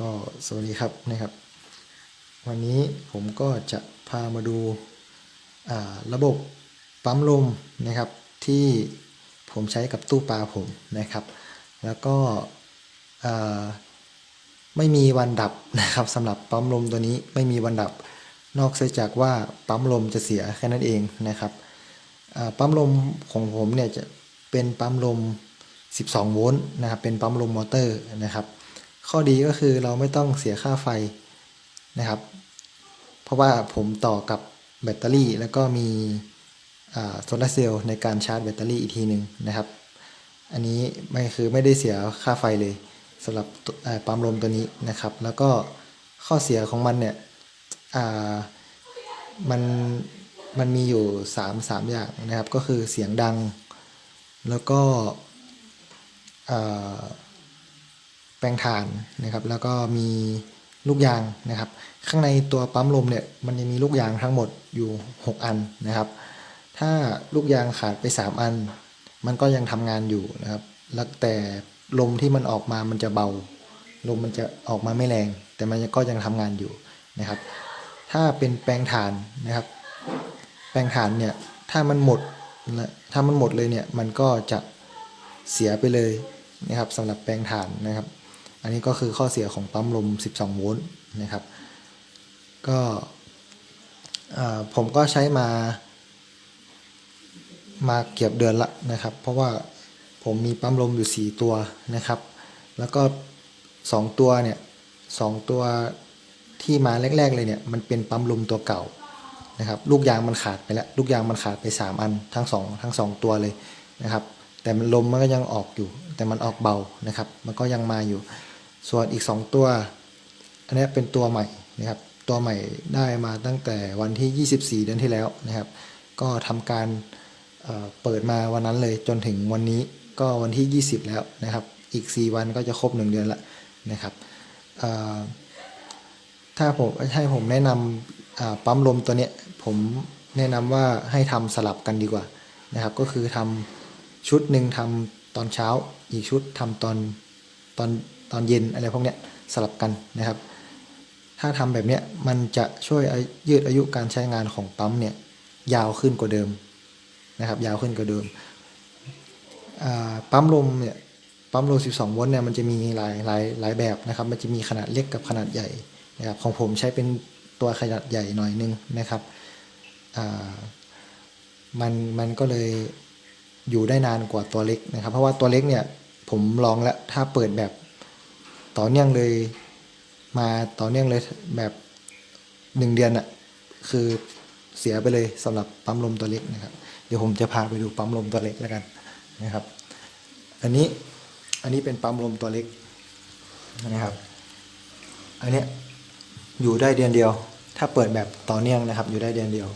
ก็สวัสดีครับนะครับ วันนี้ผมก็จะพามาดูาระบบปั๊มลมนะครับที่ผมใช้กับตู้ปลาผมนะครับ แล้วก็ไม่มีวันดับนะครับสำหรับปั๊มลมตัวนี้ไม่มีวันดับ นอกเสียจากว่าปั๊มลมจะเสียแค่นั้นเองนะครับปั๊มลมของผมเนี่ยจะเป็นปั๊มลม 12 โวลต์นะครับเป็นปั๊มลมมอเตอร์นะครับ ข้อดีก็คือเราไม่ต้องเสียค่าไฟนะครับ เพราะว่าผมต่อกับแบตเตอรี่ แล้วก็มีโซลาร์เซลล์ในการชาร์จแบตเตอรี่อีกทีหนึ่งนะครับ อันนี้ไม่คือไม่ได้เสียค่าไฟเลยสำหรับปั๊มลมตัวนี้นะครับ แล้วก็ข้อเสียของมันเนี่ยมันมันมีอยู่3 3อย่างนะครับ ก็คือเสียงดัง แล้วก็ แปลงถ่านนะครับ แล้วก็มีลูกยางนะครับ ข้างในตัวปั๊มลมเนี่ยมันจะมีลูกยางทั้งหมดอยู่ 6 อันนะครับ ถ้าลูกยางขาดไป 3 อัน มันก็ยังทำงานอยู่นะครับแล้วแต่ลมที่มันออกมามันจะเบา ลมมันจะออกมาไม่แรง แต่มันก็ยังทำงานอยู่นะครับ ถ้าเป็นแปลงถ่านนะครับ แปลงถ่านเนี่ยถ้ามันหมดถ้ามันหมดเลยเนี่ยมันก็จะเสียไปเลยนะครับสำหรับแปลงถ่านนะครับ อันนี้ก็คือข้อเสียของปั๊มลม 12 โวลต์นะครับ ก็ผมก็ใช้มา มาเกือบเดือนละนะครับ เพราะว่าผมมีปั๊มลมอยู่ 4 ตัวนะครับ แล้วก็ 2 ตัวเนี่ยสองตัวที่มาแรก ๆ เลยเนี่ยมันเป็นปั๊มลมตัวเก่านะครับ ลูกยางมันขาดไปแล้ว ลูกยางมันขาดไป 3 อันทั้ง2ทั้ง 2 ตัวเลยนะครับ แต่มันลมมันก็ยังออกอยู่ แต่มันออกเบานะครับ มันก็ยังมาอยู่ ส่วนอีก 2 ตัว อันนี้เป็นตัวใหม่นะครับ ตัวใหม่ได้มาตั้งแต่วันที่ 24 เดือนที่แล้วนะครับ ก็ทำการเเปิดมาวันนั้นเลยจนถึงวันนี้ก็วันที่ 20 แล้วนะครับ อีก 4 วันก็จะครบ 1 เดือนละนะครับถ้าผมให้ผมแนะนำปั๊มลมตัวเนี้ยผมแนะนำว่าให้ทำสลับกันดีกว่านะครับ ก็คือทำชุดหนึ่งทำตอนเช้า อีกชุดทำตอนตอน ตอนเย็นอะไรพวกเนี้ยสลับกันนะครับ ถ้าทำแบบเนี้ยมันจะช่วยยืดอายุการใช้งานของปั๊มเนี่ยยาวขึ้นกว่าเดิมนะครับ ยาวขึ้นกว่าเดิมปั๊มลมเนี่ยปั๊มลม 12 โวลต์เนี่ยมันจะมีหลายหลายหลายแบบนะครับ มันจะมีขนาดเล็กกับขนาดใหญ่นะครับของผมใช้เป็นตัวขนาดใหญ่หน่อยนึงนะครับมันมันก็เลยอยู่ได้นานกว่าตัวเล็กนะครับ เพราะว่าตัวเล็กเนี่ยผมลองแล้วถ้าเปิดแบบ ต่อเนื่องเลย มาต่อเนื่องเลยแบบหนึ่งเดือนอะคือเสียไปเลยสำหรับปั๊มลมตัวเล็กนะครับ เดี๋ยวผมจะพาไปดูปั๊มลมตัวเล็กแล้วกันนะครับ อันนี้อันนี้เป็นปั๊มลมตัวเล็กนะครับ อันเนี้ยอยู่ได้เดือนเดียว ถ้าเปิดแบบต่อเนื่องนะครับ อยู่ได้เดือนเดียว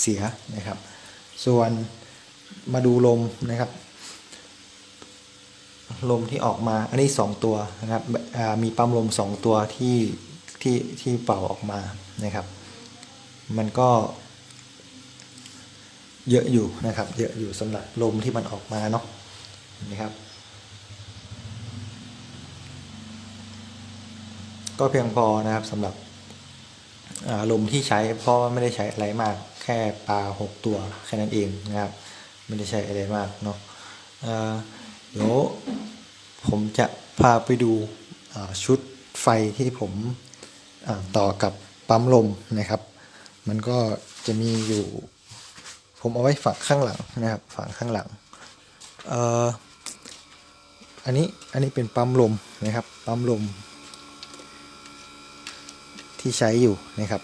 เสียนะครับ ส่วนมาดูลมนะครับ ลมที่ออกมาอันนี้สองตัวนะครับมีปั๊มลมสองตัวที่ที่ที่เป่าออกมานะครับ มันก็ เยอะอยู่นะครับ เยอะอยู่สำหรับลมที่มันออกมาเนาะนะครับ ก็เพียงพอนะครับสำหรับลมที่ใช้เพราะว่าไม่ได้ใช้อะไรมาก แค่ปลาหกตัวแค่นั้นเองนะครับ ไม่ได้ใช้อะไรมากเนาะเอ่อเดี๋ยว ผมจะพาไปดูชุดไฟที่ผมต่อกับปั๊มลมนะครับ มันก็จะมีอยู่ ผมเอาไว้ฝังข้างหลังนะครับฝังข้างหลังเอ่ออันนี้อันนี้เป็นปั๊มลมนะครับปั๊มลม ที่ใช้อยู่นะครับ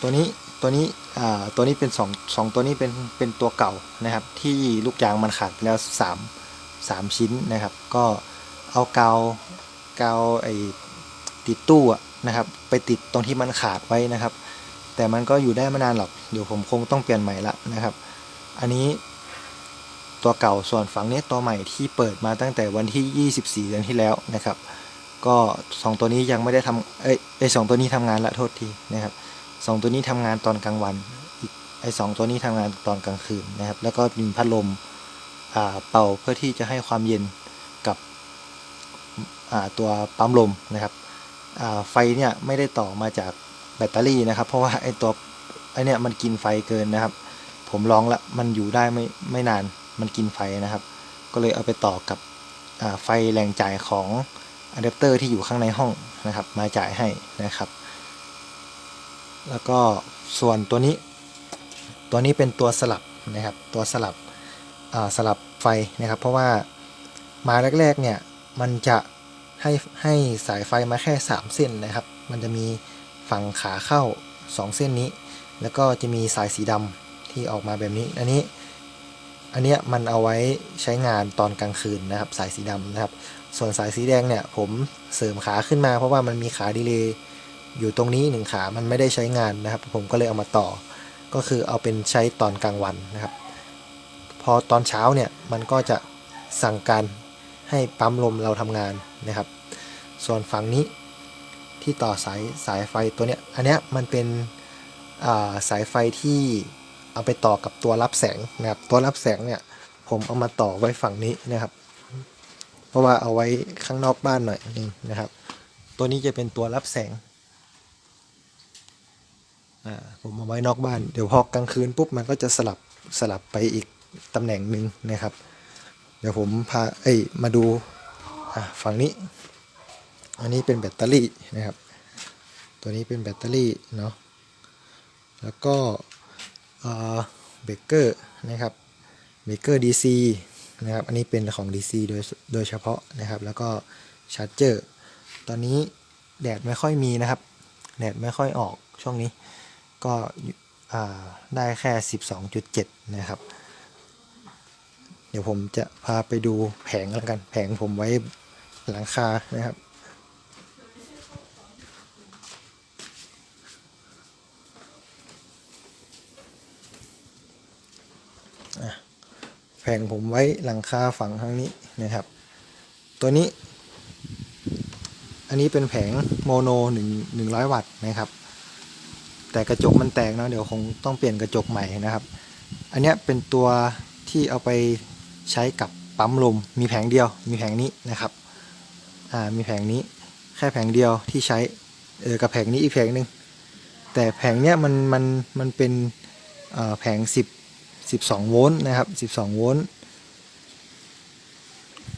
ตัวนี้ตัวนี้อ่าตัวนี้เป็นสองสองตัวนี้เป็นเป็นตัวเก่านะครับ ที่ลูกยางมันขาดไปแล้วสาม สามชิ้นนะครับ ก็เอากาวกาวไอติดตู้นะครับ ไปติดตรงที่มันขาดไว้นะครับ แต่มันก็อยู่ได้ไม่นานหรอกเดี๋ยวผมคงต้องเปลี่ยนใหม่ละนะครับ อันนี้ตัวเก่าส่วนฝั่งนี้ตัวใหม่ที่เปิดมาตั้งแต่วันที่ 24 เดือนที่แล้วนะครับ ก็สองตัวนี้ยังไม่ได้ทำเอ้ยไอสองตัวนี้ทำงานละโทษทีนะครับสองตัวนี้ทำงานตอนกลางวันไอสองตัวนี้ทำงานตอนกลางคืนนะครับ แล้วก็มีพัดลม เป่าเพื่อที่จะให้ความเย็นกับตัวปั๊มลมนะครับไฟเนี่ยไม่ได้ต่อมาจากแบตเตอรี่นะครับ เพราะว่าไอตัวไอเนี่ยมันกินไฟเกินนะครับ ผมลองละมันอยู่ได้ไม่ไม่นานมันกินไฟนะครับ ก็เลยเอาไปต่อกับไฟแรงจ่ายของอะแดปเตอร์ที่อยู่ข้างในห้องนะครับ มาจ่ายให้นะครับ แล้วก็ส่วนตัวนี้ ตัวนี้เป็นตัวสลับนะครับ ตัวสลับ สลับไฟนะครับ เพราะว่ามาแรกๆเนี่ยมันจะให้ให้สายไฟมาแค่ 3 เส้นนะครับ มันจะมีฝั่งขาเข้า 2 เส้นนี้ แล้วก็จะมีสายสีดำที่ออกมาแบบนี้ อันนี้อันเนี้ยมันเอาไว้ใช้งานตอนกลางคืนนะครับ สายสีดำนะครับ ส่วนสายสีแดงเนี่ยผมเสริมขาขึ้นมา เพราะว่ามันมีขาดีเลย์อยู่ตรงนี้หนึ่งขา มันไม่ได้ใช้งานนะครับ ผมก็เลยเอามาต่อ ก็คือเอาเป็นใช้ตอนกลางวันนะครับ พอตอนเช้าเนี่ยมันก็จะสั่งการให้ปั๊มลมเราทำงานนะครับ ส่วนฝั่งนี้ที่ต่อสายสายไฟตัวเนี้ยอันเนี้ยมันเป็นาสายไฟที่เอาไปต่อกับตัวรับแสงนะครับตัวรับแสงเนี่ยผมเอามาต่อไว้ฝั่งนี้นะครับ เพราะว่าเอาไว้ข้างนอกบ้านหน่อยนึงนะครับ ตัวนี้จะเป็นตัวรับแสงผมเอาไว้นอกบ้านเดี๋ยวพอกลางคืนปุ๊บมันก็จะสลับสลับไปอีก ตำแหน่งหนึ่งนะครับ เดี๋ยวผมพาเอ้ยมาดูฝั่งนี้ อันนี้เป็นแบตเตอรี่นะครับ ตัวนี้เป็นแบตเตอรี่เนาะแล้วก็เบรกเกอร์นะครับเบรกเกอร์ DC นะครับอันนี้เป็นของ DC โดยโดยเฉพาะนะครับ แล้วก็ชาร์จเจอร์ตอนนี้แดดไม่ค่อยมีนะครับ แดดไม่ค่อยออกช่วงนี้ก็ได้แค่ 12.7 นะครับ เดี๋ยวผมจะพาไปดูแผงแล้วกัน แผงผมไว้หลังคานะครับ แผงผมไว้หลังคาฝั่งทางนี้นะครับ ตัวนี้ อันนี้เป็นแผงโมโนหนึ่งหนึ่งร้อยวัตต์นะครับ แต่กระจกมันแตกนะเดี๋ยวคงต้องเปลี่ยนกระจกใหม่นะครับ อันนี้เป็นตัวที่เอาไป ใช้กับปั๊มลมมีแผงเดียว มีแผงนี้นะครับอ่ามีแผงนี้แค่แผงเดียวที่ใช้เออกับแผงนี้อีกแผงหนึ่งแต่แผงเนี้ยมันมันมันเป็นแผง 10 12 โวลต์นะครับ 12 โวลต์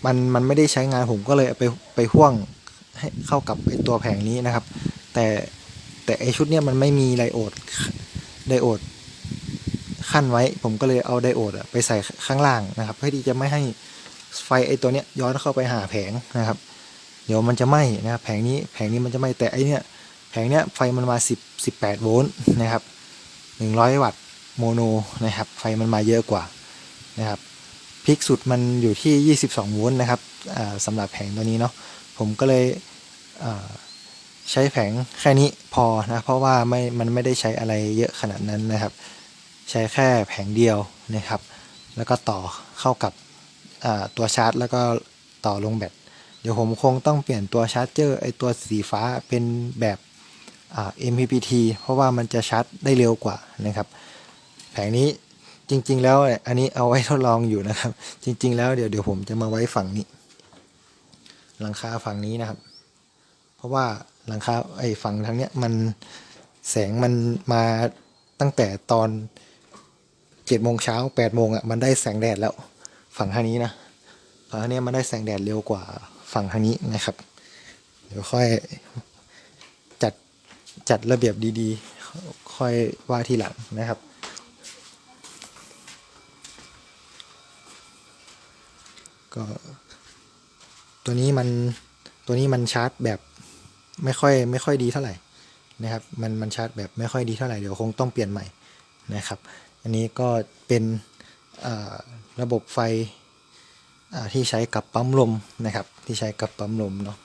มันมันไม่ได้ใช้งานผมก็เลยไปไปห่วงให้เข้ากับไอตัวแผงนี้นะครับ แต่แต่ไอชุดเนี้ยมันไม่มีไดโอดไดโอด ขั้นไว้ ผมก็เลยเอาไดโอดไปใส่ข้างล่างนะครับ เพื่อที่จะไม่ให้ไฟไอตัวเนี้ยย้อนเข้าไปหาแผงนะครับ เดี๋ยวมันจะไหม้นะครับแผงนี้แผงนี้มันจะไหม้แต่ไอเนี้ยแผงเนี้ยไฟมันมา10 18โวลต์นะครับ100 วัตต์โมโนนะครับ ไฟมันมาเยอะกว่านะครับพีคสุดมันอยู่ที่ 22โวลต์นะครับสำหรับแผงตัวนี้เนาะผมก็เลยใช้แผงแค่นี้พอนะเพราะว่าไม่มันไม่ได้ใช้อะไรเยอะขนาดนั้นนะครับ ใช้แค่แผงเดียวนะครับ แล้วก็ต่อเข้ากับตัวชาร์จ แล้วก็ต่อลงแบตเดี๋ยวผมคงต้องเปลี่ยนตัวชาร์จเจอร์ไอตัวสีฟ้าเป็นแบบอ่า MPPT เพราะว่ามันจะชาร์จได้เร็วกว่านะครับ แผงนี้จริง ๆ แล้วอันนี้เอาไว้ทดลองอยู่นะครับ จริง ๆ แล้วเดี๋ยวเดี๋ยวผมจะมาไว้ฝั่งนี้ หลังคาฝั่งนี้นะครับ เพราะว่าหลังคาไอฝั่งทางเนี้ยมันแสงมันมาตั้งแต่ตอน เจ็ดโมงเช้าแปดโมงอะมันได้แสงแดดแล้ว ฝั่งทางนี้นะฝั่งทางนี้มันได้แสงแดดเร็วกว่าฝั่งทางนี้นะครับ เดี๋ยวค่อยจัดจัดระเบียบดีๆ ค่อยว่าทีหลังนะครับก็ตัวนี้มันตัวนี้มันชาร์จแบบไม่ค่อยไม่ค่อยดีเท่าไหร่นะครับมันมันชาร์จแบบไม่ค่อยดีเท่าไหร่เดี๋ยวคงต้องเปลี่ยนใหม่นะครับ อันนี้ก็เป็นระบบไฟที่ใช้กับปั๊มลมนะครับ ที่ใช้กับปั๊มลมเนาะ